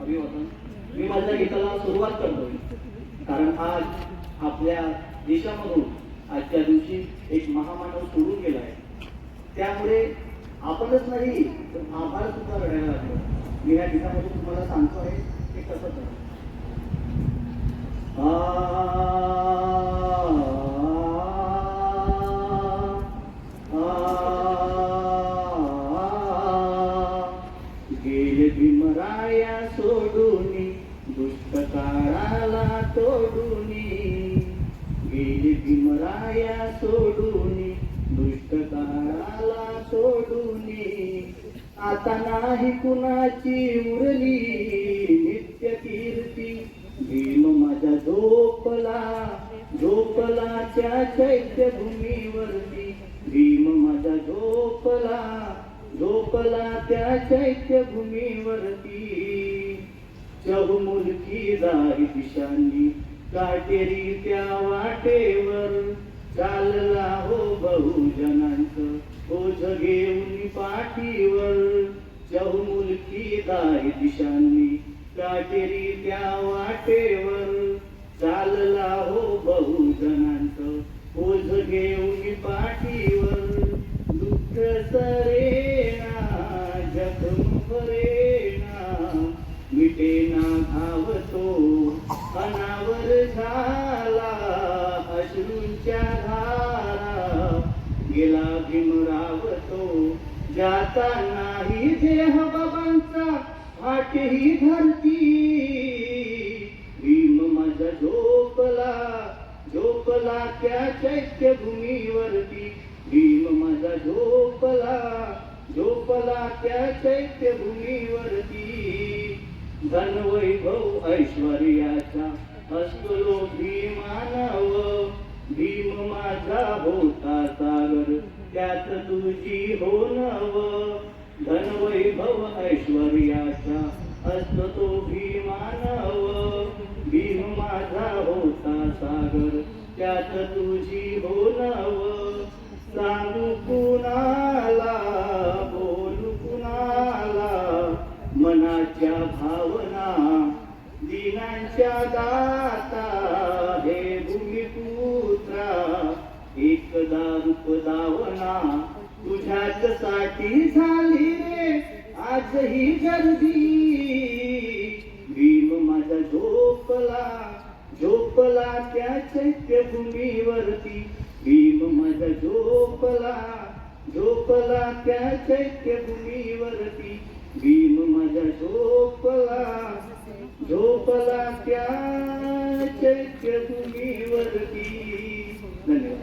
अभिवादन मी माझ्या गीताला सुरुवात करतो कारण आज आपल्या देशामधून आजच्या दिवशी एक महामानव सोडून गेला आहे. त्यामुळे आपणच नाही तर आभार सुद्धा रडायला लागलो. मी या गीतामधून तुम्हाला सांगतो आहे ते कसं करा माया सोडूनी दुष्टकाराला तोडून गेली भीमराया सोडूनी दुष्ट काळाला आता नाही कुणाची उरली नित्य कीर्ती. भीम माझा झोपला झोपला त्या चैत्यभूमीवरती. भीम माझा झोपला झोपला त्या चैत्यभूमीवरती. चहुमुलकी जाई दिशांनी काटेरी त्या वाटेवर. चालला हो बहुजनांच ओझ घेऊन पाठीवर. चहुमुलकी दाई दिशांनी काटेरी त्या वाटेवर. चालला हो बहुजनांच ओझ घेऊन पाठीवर. दुःख सरे मिटेना धावतो. अनावर झाला अश्रूंच्या धारा. गेला भीमरावतो जाता नाही देह बाबांचा फाटही धरती. भीम माझा झोपला झोपला त्या चैत्यभूमीवरती. भीम माझा झोपला झोपला त्या चैत्यभूमीवरती. धनवैभव ऐश्वर्याचा असलो भीमानव भीम माझा होता सागर त्यात तुझी हो नव. धनवैभव ऐश्वर्याचा असतो तो भीमानव भीम माझा होता सागर त्यात तुझी हो नव. मनाच्या भावना दिनांच्या दाता हे भूमिपुत्रा एकदा रूप दावना तुझ्याच साठी झाली रे आजही गर्दी. भीम माझा झोपला झोपला त्या चैत्यभूमीवरती. भीम माझा झोपला झोपला त्या चैत्यभूमीवरती. भीम झोपला झोपला त्या चैत्यभूमीवरती धन्यवाद.